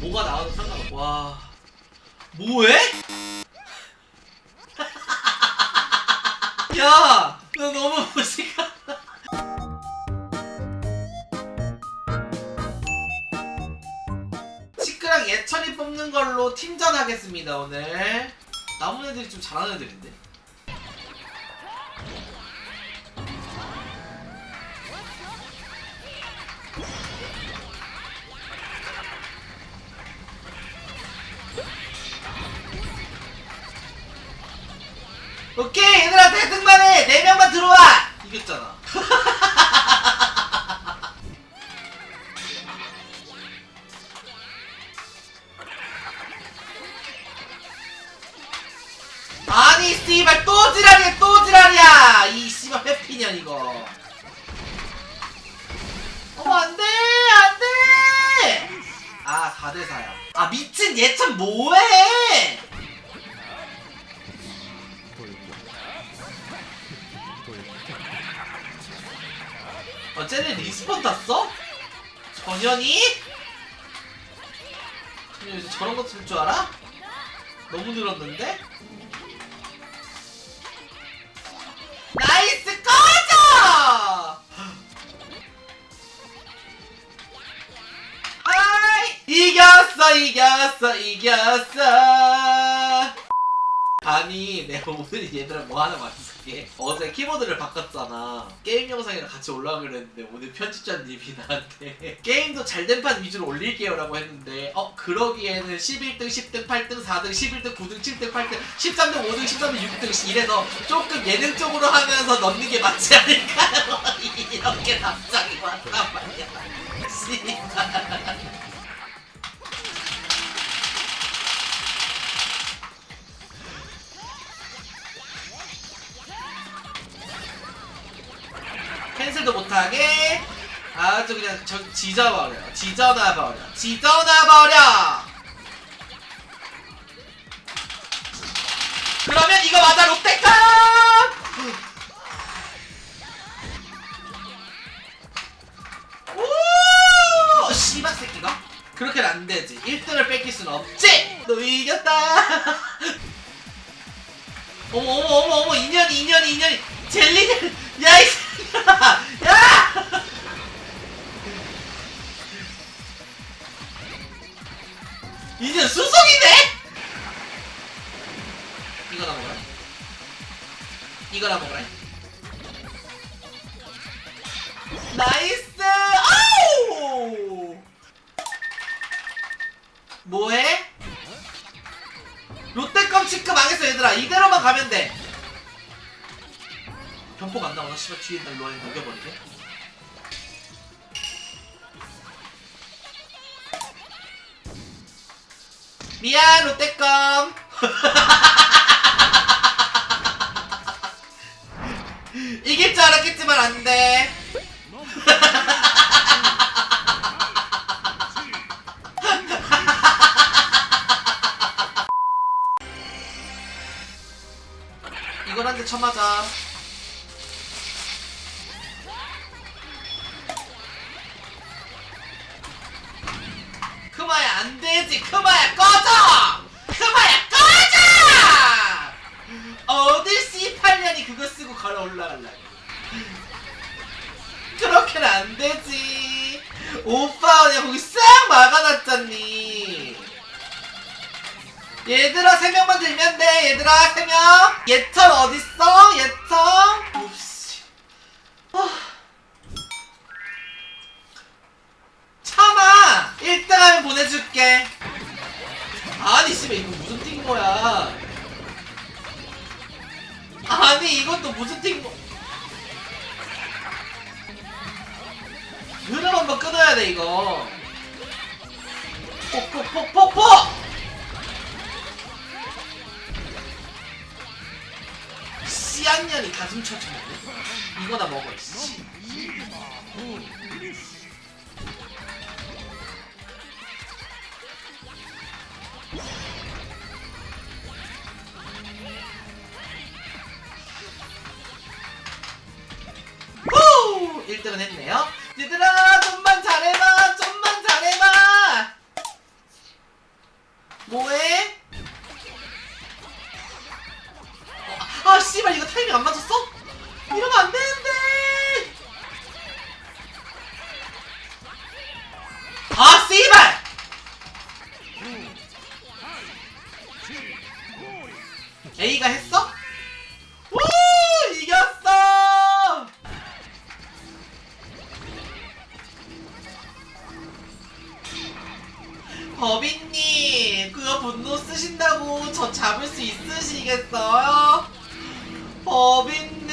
뭐가 나와도 상관없어. 와. 뭐해? 야! 너 너무 무식하다. 시크랑 예천이 뽑는 걸로 팀전 하겠습니다, 오늘. 남은 애들이 좀 잘하는 애들인데. 오케이 얘들아 대등만 해! 네 명만 들어와! 이겼잖아. 아니 씨발 또 지랄이야 또 지랄이야. 이 씨발 회피년 이거. 어 안돼 안돼. 아 4대4야. 아 미친 얘참 뭐해 어, 쟤네 리스폰 탔어? 전현이? 전현이 요새 저런 거 쓸 줄 알아? 너무 늘었는데? 나이스 꺼져! 아이! 이겼어 이겼어 이겼어 아니 내가 오늘 얘들아 뭐 하나 말씀게. 어제 키보드를 바꿨잖아. 게임 영상이랑 같이 올라가기로 했는데 오늘 편집자님이 나한테 게임도 잘된 판 위주로 올릴게요 라고 했는데 어 그러기에는 11등 10등 8등 4등 11등 9등 7등 8등 13등 5등 13등 6등 이래서 조금 예능적으로 하면서 넣는 게 맞지 않을까요? 이렇게 답장이 왔단 말이야. 씨발 캔슬도 못하게 아주 그냥 저 지져버려. 지져놔버려. 지져놔버려! 그러면 이거 맞아 롯데컵 오! 씨발 새끼가? 그렇게는 안 되지. 1등을 뺏길 순 없지! 너 이겼다! 어머 어머 어머 어머 인연이 인연이 인연이. 젤리 야이 인연 수속이네 이거나 먹어라. 이거나 먹어라. 나이스! 아우! 뭐해? 롯데껌 치크 망했어 얘들아. 이대로만 가면 돼. 경폭 안 나오나? 씨발 뒤에 있는 로아에 녹여버리게 미안 롯데껌 이길 줄 알았겠지만 안돼. 이걸 한대 쳐맞아 안 되지. 크마야 꺼져! 크마야 꺼져! 어딜 C8년이 그거 쓰고 걸어 올라갈라 그렇게는 안 되지. 오빠 그냥 거기 싹 막아놨잖니. 얘들아 세 명만 들면 돼. 얘들아 세명. 예턴 어딨어 아니 이것도 무슨 띵인 거 흐름 한번 끊어야 돼 이거. 폭폭폭폭폭! 씨앗년이 가슴 쳐주네. 이거나 먹어 씨. 1등은 했네요 얘들아 좀만 잘해봐 좀만 잘해봐 뭐해? 어, 아 씨발 이거 타이밍 안 맞췄어? 있으시겠어요? 법인님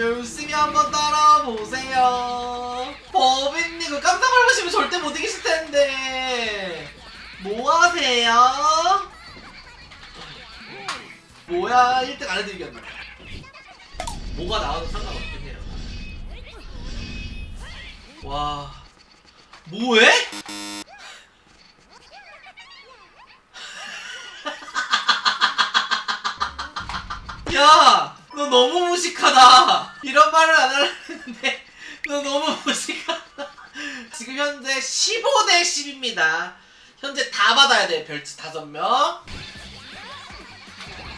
열심히 한번 따라 보세요. 법인님 그 깜짝 놀라시면 절대 못 이기실 텐데 뭐 하세요? 뭐야 1등 안 해도 이겼네. 뭐가 나와도 상관없겠네요. 와 뭐해? 야, 너 너무 무식하다. 이런 말을 안 하려 했는데, 너 너무 무식하다. 지금 현재 15대 10입니다. 현재 다 받아야 돼, 별치 5명.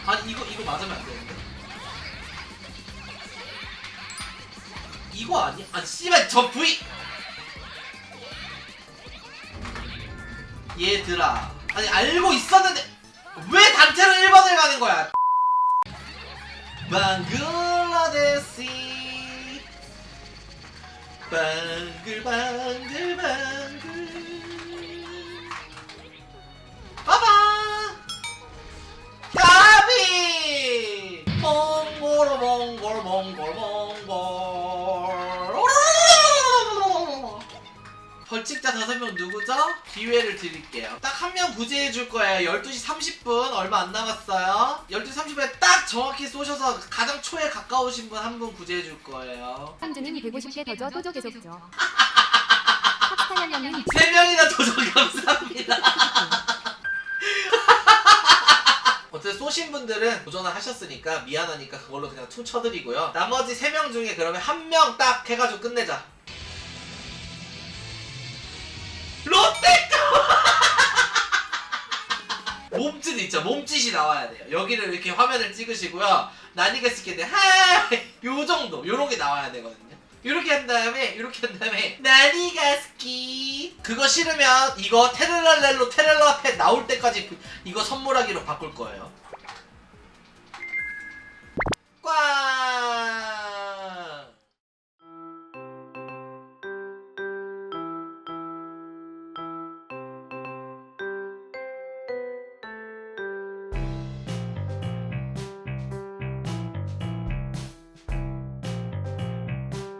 아니, 이거, 이거 맞으면 안 되는데. 이거 아니야? 아니, 씨발, 저 V! 얘들아. 아니, 알고 있었는데, 왜 단체로 1번을 가는 거야? 방글라데시. 방글방글방 벌칙자 다섯 명 누구죠? 기회를 드릴게요. 딱 한 명 구제해 줄 거예요. 12시 30분 얼마 안 남았어요. 12시 30분에 딱 정확히 쏘셔서 가장 초에 가까우신 분 한 분 구제해 줄 거예요. 상주님 150개 더줘 또줘 계속줘. 탑스타연령님 세 명이나 도전 감사합니다. 어쨌든 쏘신 분들은 도전을 하셨으니까 미안하니까 그걸로 그냥 퉁 쳐드리고요. 나머지 세명 중에 그러면 한 명 딱 해가지고 끝내자. 있죠 몸짓이 나와야 돼요. 여기를 이렇게 화면을 찍으시고요. 난이가 스키인데 하요 정도. 요런 게 나와야 되거든요. 이렇게 한 다음에 이렇게 한 다음에 나니가 스키. 그거 싫으면 이거 테르랄렐로 테렐라 앞에 나올 때까지 그- 이거 선물하기로 바꿀 거예요. 꽝